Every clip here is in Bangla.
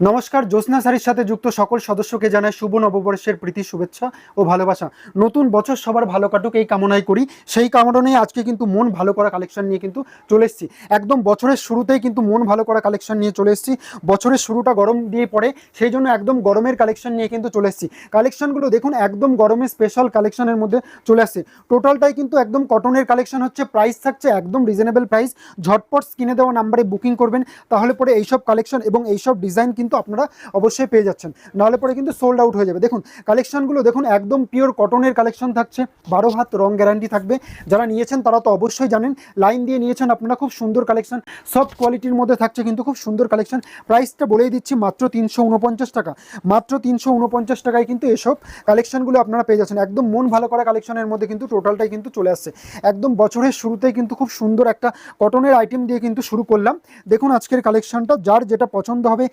নমস্কার, জ্যোৎস্না সারির সাথে যুক্ত সকল সদস্যকে জানাই শুভ নববর্ষের প্রীতি, শুভেচ্ছা ও ভালোবাসা। নতুন বছর সবার ভালো কাটুক, এই কামনাই করি। সেই কামনা নিয়ে আজকে কিন্তু মন ভালো করা কালেকশন নিয়ে কিন্তু চলে এসেছি। একদম বছরের শুরুতেই কিন্তু মন ভালো করা কালেকশন নিয়ে চলে এসেছি। বছরের শুরুটা গরম দিয়ে পড়ে, সেই জন্য একদম গরমের কালেকশন নিয়ে কিন্তু চলে এসেছি। কালেকশনগুলো দেখুন, একদম গরমের স্পেশাল কালেকশনের মধ্যে চলে আসছে টোটালটাই কিন্তু একদম কটনের কালেকশন হচ্ছে প্রাইস থাকছে একদম রিজনেবল প্রাইস ঝটপট স্ক্রিনে দেওয়া নাম্বারে বুকিং করবেন, তাহলে পরে এইসব কালেকশন এবং এইসব ডিজাইন কিন্তু আপনারা অবশ্যই পেয়ে যাচ্ছেন। নাহলে পরে কিন্তু সোল্ড আউট হয়ে যাবে। দেখুন কালেকশনগুলো দেখুন, একদম পিওর কটনের কালেকশন থাকছে। বারো হাত রং গ্যারান্টি থাকবে। যারা নিয়েছেন, তারা তো অবশ্যই জানেন লাইন দিয়ে নিয়েছেন আপনারা খুব সুন্দর কালেকশন সফট কোয়ালিটির মধ্যে থাকছে কিন্তু খুব সুন্দর কালেকশন প্রাইসটা বলেই দিচ্ছি, মাত্র তিনশো উনপঞ্চাশ টাকা। মাত্র তিনশো উনপঞ্চাশ টাকায় কিন্তু এসব কালেকশনগুলো আপনারা পেয়ে যাচ্ছেন। একদম মন ভালো করা কালেকশনের মধ্যে কিন্তু টোটালটাই কিন্তু চলে আসছে। একদম বছরের শুরুতেই কিন্তু খুব সুন্দর একটা কটনের আইটেম দিয়ে কিন্তু শুরু করলাম। দেখুন, আজকের কালেকশনটা যার যেটা পছন্দ হবে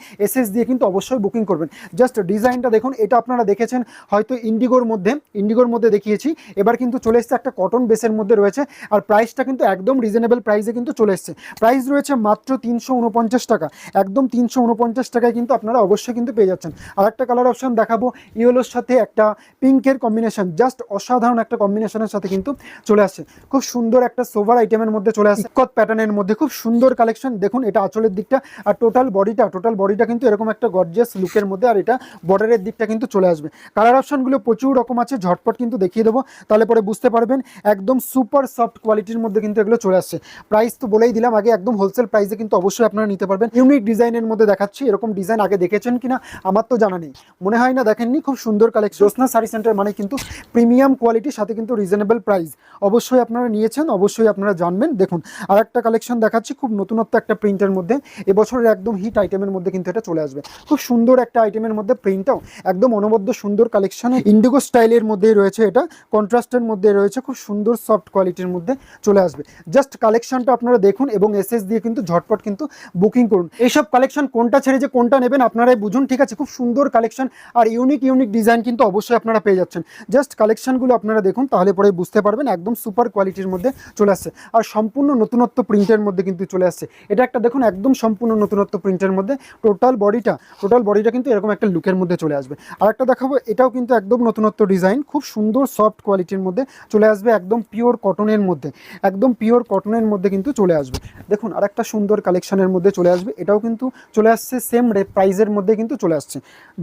এসএস দিয়ে কিন্তু অবশ্যই বুকিং করবেন। জাস্ট ডিজাইনটা দেখুন, এটা আপনারা দেখেছেন, হয়তো ইন্ডিগোর মধ্যে ইন্ডিগোর মধ্যে দেখিয়েছি। এবার কিন্তু চলে এসছে একটা কটন বেসের মধ্যে রয়েছে, আর প্রাইসটা কিন্তু একদম রিজনেবল প্রাইসে কিন্তু চলে এসছে। প্রাইস রয়েছে মাত্র তিনশো উনপঞ্চাশ টাকা। একদম তিনশো উনপঞ্চাশ টাকায় কিন্তু আপনারা অবশ্যই কিন্তু পেয়ে যাচ্ছেন। আর একটা কালার অপশন দেখাবো ইয়েলোর সাথে একটা পিঙ্কের কম্বিনেশন জাস্ট অসাধারণ একটা কম্বিনেশনের সাথে কিন্তু চলে আসছে। খুব সুন্দর একটা সোভার আইটেমের মধ্যে চলে আসছে। ইকত প্যাটার্নের মধ্যে খুব সুন্দর কালেকশন দেখুন এটা আঁচলের দিকটা, আর টোটাল বডিটা টোটাল বডিটা কিন্তু এরকম একটা গর্জিয়াস লুকের মধ্যে আর এটা বর্ডারের দিকটা কিন্তু চলে আসবে। কালার অপশনগুলো প্রচুর রকম আছে, ঝটপট কিন্তু দেখিয়ে দেবো। তাহলে পরে বুঝতে পারবেন, একদম সুপার সফট কোয়ালিটির মধ্যে কিন্তু এগুলো চলে আসছে। প্রাইস তো বলেই দিলাম, আগে একদম হোলসেল প্রাইসে কিন্তু অবশ্যই আপনারা নিতে পারবেন। ইউনিক ডিজাইনের মধ্যে দেখাচ্ছি, এরকম ডিজাইন আগে দেখেছেন কিনা আমার তো জানা নেই। মনে হয় না, দেখেননি, খুব সুন্দর কালেকশন জ্যোৎস্না শাড়ি সেন্টার মানে কিন্তু প্রিমিয়াম কোয়ালিটির সাথে কিন্তু রিজনেবল প্রাইস অবশ্যই আপনারা নিয়েছেন, অবশ্যই আপনারা জানবেন। দেখুন আর একটা কালেকশন দেখাচ্ছি, খুব নতুনত্ব একটা প্রিন্টের মধ্যে। এবছরের একদম হিট আইটেমের মধ্যে কিন্তু এটা চলে আসবে। খুব সুন্দর একটা আইটেমের মধ্যে প্রিন্টটাও একদম অনবদ্য সুন্দর কালেকশন ইন্ডিগো স্টাইলের মধ্যেই রয়েছে এটা কন্ট্রাস্টের মধ্যে রয়েছে, খুব সুন্দর সফট কোয়ালিটির মধ্যে চলে আসবে। জাস্ট কালেকশনটা আপনারা দেখুন এবং এসএস দিয়ে কিন্তু ঝটপট কিন্তু বুকিং করুন। এইসব কালেকশন কোনটা ছেড়ে যে কোনটা নেবেন আপনারাই বুঝুন, ঠিক আছে? খুব সুন্দর কালেকশন আর ইউনিক ইউনিক ডিজাইন কিন্তু অবশ্যই আপনারা পেয়ে যাচ্ছেন। জাস্ট কালেকশনগুলো আপনারা দেখুন, তাহলে পরে বুঝতে পারবেন একদম সুপার কোয়ালিটির মধ্যে চলে আসছে। আর সম্পূর্ণ নতুনত্ব প্রিন্টের মধ্যে কিন্তু চলে আসছে। এটা একটা দেখুন, একদম সম্পূর্ণ নতুনত্ব প্রিন্টের মধ্যে টোটাল বডিটা টোটাল বডিটা কিন্তু এরকম একটা লুকের মধ্যে চলে আসবে। আর একটা দেখাবো, এটাও কিন্তু একদম নতুনত্ব ডিজাইন খুব সুন্দর সফট কোয়ালিটির মধ্যে চলে আসবে, একদম পিওর কটনের মধ্যে, একদম পিওর কটনের মধ্যে কিন্তু চলে আসবে। দেখুন আর একটা সুন্দর কালেকশনের মধ্যে চলে আসবে, এটাও কিন্তু চলে আসছে সেম রে প্রাইজের মধ্যে কিন্তু চলে আসছে।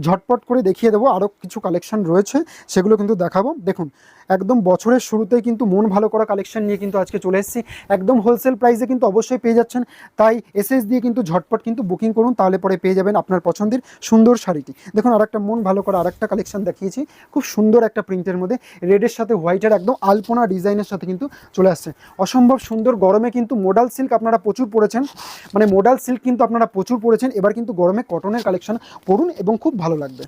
ঝটপট করে দেখিয়ে দেবো, আরও কিছু কালেকশন রয়েছে, সেগুলো কিন্তু দেখাবো। দেখুন, একদম বছরের শুরুতেই কিন্তু মন ভালো করা কালেকশন নিয়ে কিন্তু আজকে চলে এসেছি। একদম হোলসেল প্রাইসে কিন্তু অবশ্যই পেয়ে যাচ্ছেন, তাই এসএস দিয়ে কিন্তু ঝটপট কিন্তু বুকিং করুন, তাহলে পরে পেয়ে যাবেন আপনার পছন্দের সুন্দর শাড়িটি। দেখুন আর একটা মন ভালো করে আর একটা কালেকশন দেখিয়েছি। খুব সুন্দর একটা প্রিন্টের মধ্যে। রেডের সাথে হোয়াইটের একদম আলপনা ডিজাইনের সাথে কিন্তু চলে আসছে। অসম্ভব সুন্দর গরমে কিন্তু মোডাল সিল্ক আপনারা প্রচুর পড়েছেন মানে মোডাল সিল্ক কিন্তু আপনারা প্রচুর পড়েছেন এবার কিন্তু গরমে কটনের কালেকশন পড়ুন এবং খুব ভালো লাগবে।